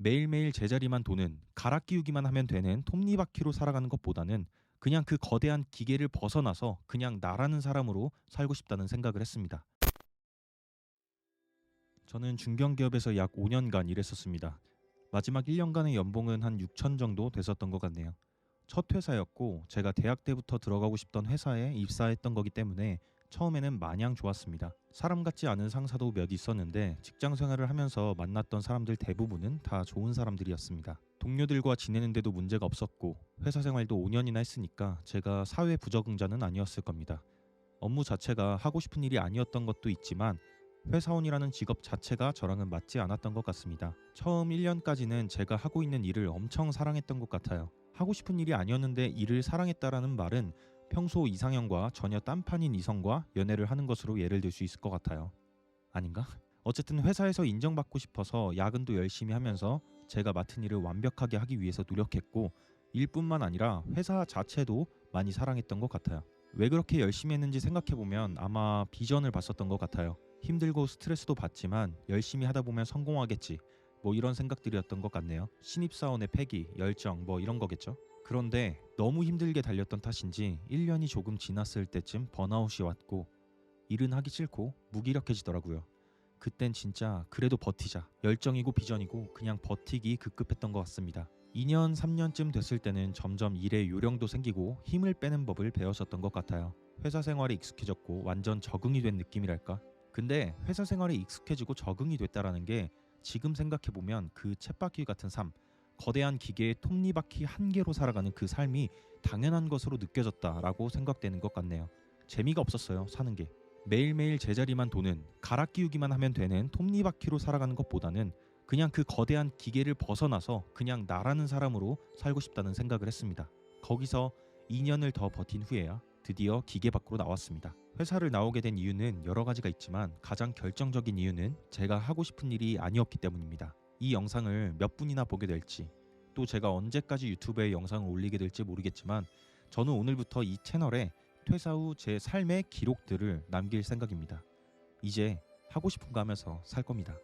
매일매일 제자리만 도는 갈아 끼우기만 하면 되는 톱니바퀴로 살아가는 것보다는 그냥 그 거대한 기계를 벗어나서 그냥 나라는 사람으로 살고 싶다는 생각을 했습니다. 저는 중견기업에서 약 5년간 일했었습니다. 마지막 1년간의 연봉은 한 6천 정도 됐었던 것 같네요. 첫 회사였고 제가 대학 때부터 들어가고 싶던 회사에 입사했던 거기 때문에 처음에는 마냥 좋았습니다. 사람 같지 않은 상사도 몇 있었는데 직장 생활을 하면서 만났던 사람들 대부분은 다 좋은 사람들이었습니다. 동료들과 지내는데도 문제가 없었고 회사 생활도 5년이나 했으니까 제가 사회 부적응자는 아니었을 겁니다. 업무 자체가 하고 싶은 일이 아니었던 것도 있지만 회사원이라는 직업 자체가 저랑은 맞지 않았던 것 같습니다. 처음 1년까지는 제가 하고 있는 일을 엄청 사랑했던 것 같아요. 하고 싶은 일이 아니었는데 일을 사랑했다라는 말은 평소 이상형과 전혀 딴판인 이성과 연애를 하는 것으로 예를 들 수 있을 것 같아요. 아닌가? 어쨌든 회사에서 인정받고 싶어서 야근도 열심히 하면서 제가 맡은 일을 완벽하게 하기 위해서 노력했고 일뿐만 아니라 회사 자체도 많이 사랑했던 것 같아요. 왜 그렇게 열심히 했는지 생각해보면 아마 비전을 봤었던 것 같아요. 힘들고 스트레스도 받지만 열심히 하다 보면 성공하겠지. 뭐 이런 생각들이었던 것 같네요. 신입사원의 패기, 열정 뭐 이런 거겠죠. 그런데 너무 힘들게 달렸던 탓인지 1년이 조금 지났을 때쯤 번아웃이 왔고 일은 하기 싫고 무기력해지더라고요. 그땐 진짜 그래도 버티자. 열정이고 비전이고 그냥 버티기 급급했던 것 같습니다. 2년, 3년쯤 됐을 때는 점점 일에 요령도 생기고 힘을 빼는 법을 배웠었던 것 같아요. 회사 생활에 익숙해졌고 완전 적응이 된 느낌이랄까? 근데 회사 생활에 익숙해지고 적응이 됐다라는 게 지금 생각해 보면 그 쳇바퀴 같은 삶, 거대한 기계의 톱니바퀴 한 개로 살아가는 그 삶이 당연한 것으로 느껴졌다라고 생각되는 것 같네요. 재미가 없었어요, 사는 게. 매일매일 제자리만 도는 갈아 끼우기만 하면 되는 톱니바퀴로 살아가는 것보다는 그냥 그 거대한 기계를 벗어나서 그냥 나라는 사람으로 살고 싶다는 생각을 했습니다. 거기서 2년을 더 버틴 후에야 드디어 기계 밖으로 나왔습니다. 회사를 나오게 된 이유는 여러 가지가 있지만 가장 결정적인 이유는 제가 하고 싶은 일이 아니었기 때문입니다. 이 영상을 몇 분이나 보게 될지 또 제가 언제까지 유튜브에 영상을 올리게 될지 모르겠지만 저는 오늘부터 이 채널에 퇴사 후 제 삶의 기록들을 남길 생각입니다. 이제 하고 싶은 거 하면서 살 겁니다.